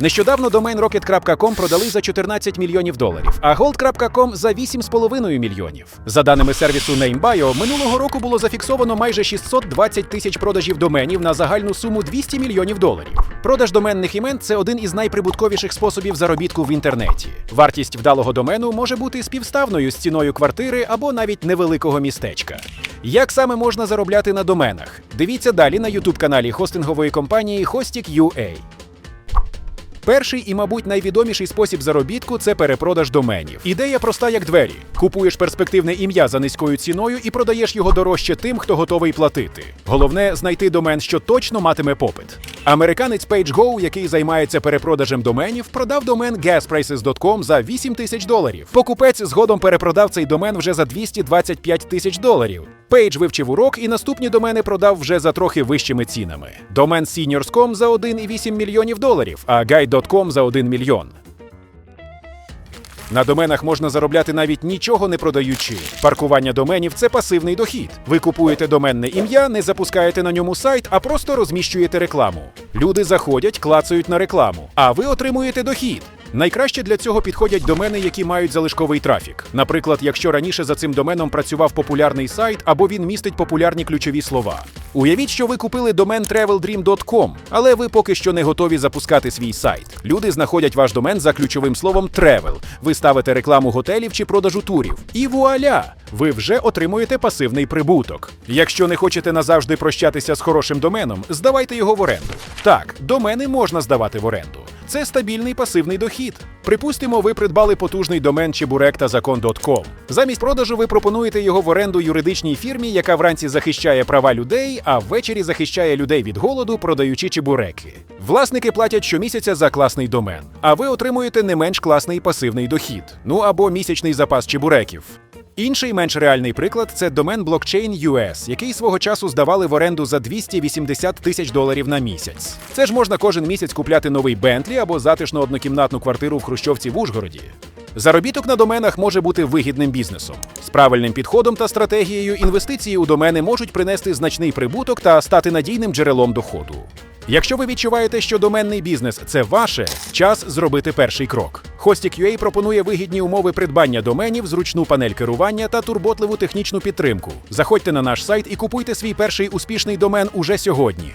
Нещодавно домен rocket.com продали за 14 мільйонів доларів, а gold.com за 8,5 мільйонів. За даними сервісу NameBio, минулого року було зафіксовано майже 620 тисяч продажів доменів на загальну суму 200 мільйонів доларів. Продаж доменних імен це один із найприбутковіших способів заробітку в інтернеті. Вартість вдалого домену може бути співставною з ціною квартири або навіть невеликого містечка. Як саме можна заробляти на доменах? Дивіться далі на youtube каналі хостингової компанії Hostik.ua. Перший і, мабуть, найвідоміший спосіб заробітку це перепродаж доменів. Ідея проста як двері: купуєш перспективне ім'я за низькою ціною і продаєш його дорожче тим, хто готовий платити. Головне знайти домен, що точно матиме попит. Американець PageGo, який займається перепродажем доменів, продав домен gasprices.com за 8 тисяч доларів. Покупець згодом перепродав цей домен вже за 225 тисяч доларів. Пейдж вивчив урок і наступні домени продав вже за трохи вищими цінами. Домен Seniors.com за 1,8 мільйонів доларів, а Guide.com за 1 мільйон. На доменах можна заробляти навіть нічого не продаючи. Паркування доменів це пасивний дохід. Ви купуєте доменне ім'я, не запускаєте на ньому сайт, а просто розміщуєте рекламу. Люди заходять, клацають на рекламу, а ви отримуєте дохід. Найкраще для цього підходять домени, які мають залишковий трафік. Наприклад, якщо раніше за цим доменом працював популярний сайт або він містить популярні ключові слова. Уявіть, що ви купили домен traveldream.com, але ви поки що не готові запускати свій сайт. Люди знаходять ваш домен за ключовим словом travel. Ви ставите рекламу готелів чи продажу турів. І вуаля! Ви вже отримуєте пасивний прибуток. Якщо не хочете назавжди прощатися з хорошим доменом, здавайте його в оренду. Так, домени можна здавати в оренду. Це стабільний пасивний дохід. Припустимо, ви придбали потужний домен чебурек.закон.com. Замість продажу ви пропонуєте його в оренду юридичній фірмі, яка вранці захищає права людей, а ввечері захищає людей від голоду, продаючи чебуреки. Власники платять щомісяця за класний домен, а ви отримуєте не менш класний пасивний дохід. Ну або місячний запас чебуреків. Інший менш реальний приклад це домен Blockchain US, який свого часу здавали в оренду за 280 тисяч доларів на місяць. Це ж можна кожен місяць купляти новий Бентлі або затишну однокімнатну квартиру в Хрущовці в Ужгороді. Заробіток на доменах може бути вигідним бізнесом. З правильним підходом та стратегією інвестиції у домени можуть принести значний прибуток та стати надійним джерелом доходу. Якщо ви відчуваєте, що доменний бізнес це ваше, час зробити перший крок. Hosting.ua пропонує вигідні умови придбання доменів, зручну панель керування та турботливу технічну підтримку. Заходьте на наш сайт і купуйте свій перший успішний домен уже сьогодні.